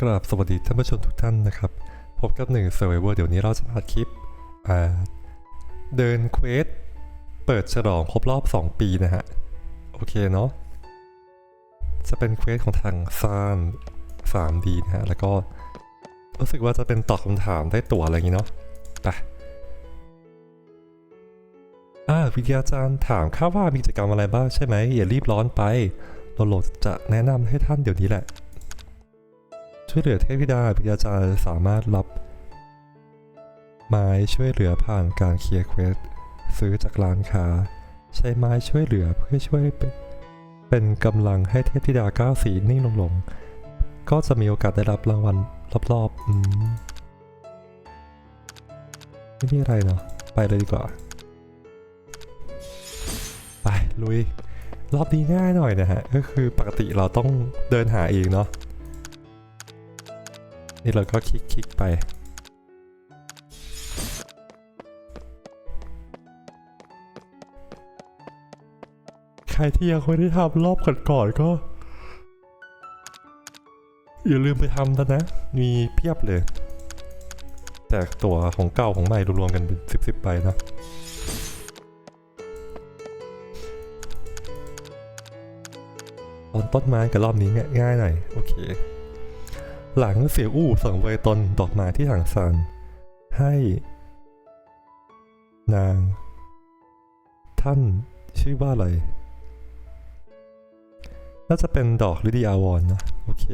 กราบสวัสดีท่านผู้ชมทุกท่านนะครับ พบกับหนึ่ง Survivor เดี๋ยวนี้เราจะมาคลิปเดินเควสเปิดฉลองครบรอบ 2 ปีนะฮะ โอเคเนาะจะเป็นเควสของทางซาน 3D นะฮะ แล้วก็รู้สึกว่าจะเป็นตอบคำถามได้ตั๋วอะไรอย่างงี้เนาะไปอ่าวิทยาจารย์ถามข้าว่ามีกิจกรรมอะไรบ้างใช่ไหมอย่ารีบร้อนไปโลโลจะแนะนำให้ท่านเดี๋ยวนี้แหละ ช่วยเหลือเทพธิดาวิยาจารย์สามารถรับไม้ช่วยเหลือผ่านการเคลียร์เควสซื้อจากร้านค้า ใช้ไม้ช่วยเหลือเพื่อช่วยเป็นกำลังให้เทพธิดาก้าวสีนิ่งลงลงก็จะมีโอกาสได้รับรางวัลรอบๆอืมไม่มีอะไรเนาะไปเลยดีกว่า ไปลุย รอบนี้ง่ายหน่อยนะฮะ ก็คือปกติเราต้องเดินหาเองเนาะ นี่เราก็คลิกคลิกไป ใครที่ยังไม่ได้ทำรอบก่อนๆก็ อย่าลืมไปทำนะนะ มีเพียบเลยแจกตัวของเก่าของใหม่รวมๆกันเป็นสิบสิบใบนะตอนต้นไม้กับรอบนี้เนี่ยง่ายหน่อย โอเค หลังเสียอู้ส่งเวยตนดอกไม้ที่ถังซานให้ นาง ท่านชื่อว่าอะไร น่าจะเป็นดอกลิดีอาวอนนะ โอเค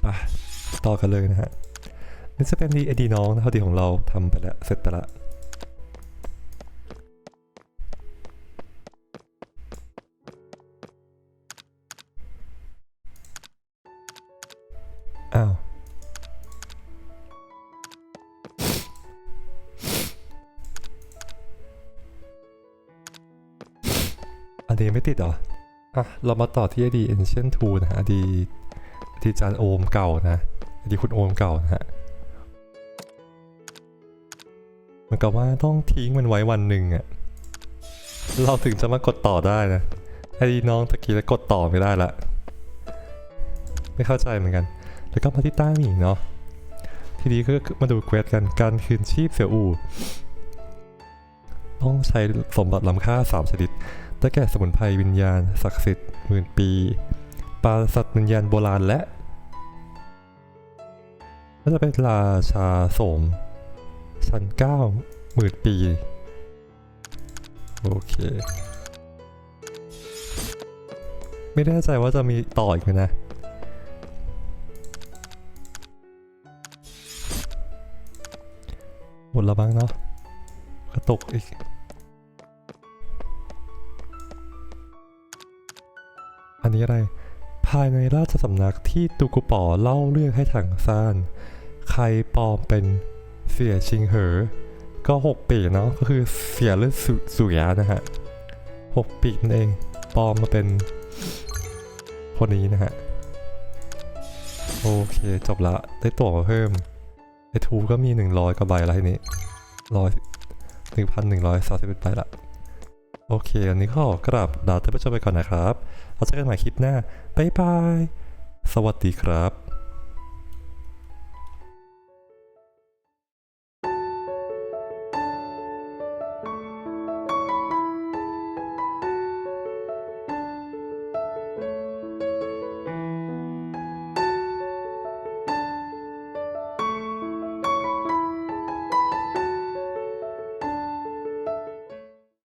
ไปต่อกันเลยนะฮะ นี่จะเป็นดีเอดีน้องนะเท่าที่ของเราทำไปแล้ว เสร็จไปแล้ว อันนี้ไม่ติดหรอ อะ เรามาต่อที่อดี Ancient 2 นะฮะอดีอดีจานโอมเก่านะอดีคุณโอมเก่านะฮะเหมือนกับว่าต้องทิ้งมันไว้วันหนึ่งอะเราถึงจะมากดต่อได้นะไอ้น้องตะกี้แล้วกดต่อไม่ได้ละ ไม่เข้าใจเหมือนกัน แล้วก็มาที่ต้หมีเนาะทีนี้ก็มาดูเควสกันการคืนชีพเสี่ยวอูต้องใช้สมบัติล้ำค่า 3 ชนิด ได้แก่สมุนไพรวิญญาณศักดิ์สิทธิ์หมื่นปี ปราสัตว์วิญญาณโบราณและก็จะเป็นราชาโสม ชั้นเก้าหมื่นปี โอเค ไม่แน่ใจว่าจะมีต่ออีกไหมนะ หมดแล้วบ้างเนาะกระตกอีก นี้อะไร ภายในราชสำนักที่ตุกุปอเล่าเรื่องให้ถังซาน ใครปลอมเป็นเสียชิงเหอ ก็หกปีเนาะ ก็คือเสียหรือสุสุยานะฮะหกปีนั่นเองปลอมมาเป็นคนนี้นะฮะ โอเคจบละ ได้ตั๋วมาเพิ่ม ไอทูก็มี 100กว่าใบแล้วทีนี้ร้อยหนึ่งพันหนึ่งร้อยสามสิบเอ็ดใบละ โอเคอันนี้ก็ขอกราบลาท่านผู้ชมไปก่อนนะครับเราเจอกันใหม่คลิปหน้า บ๊ายบาย สวัสดีครับ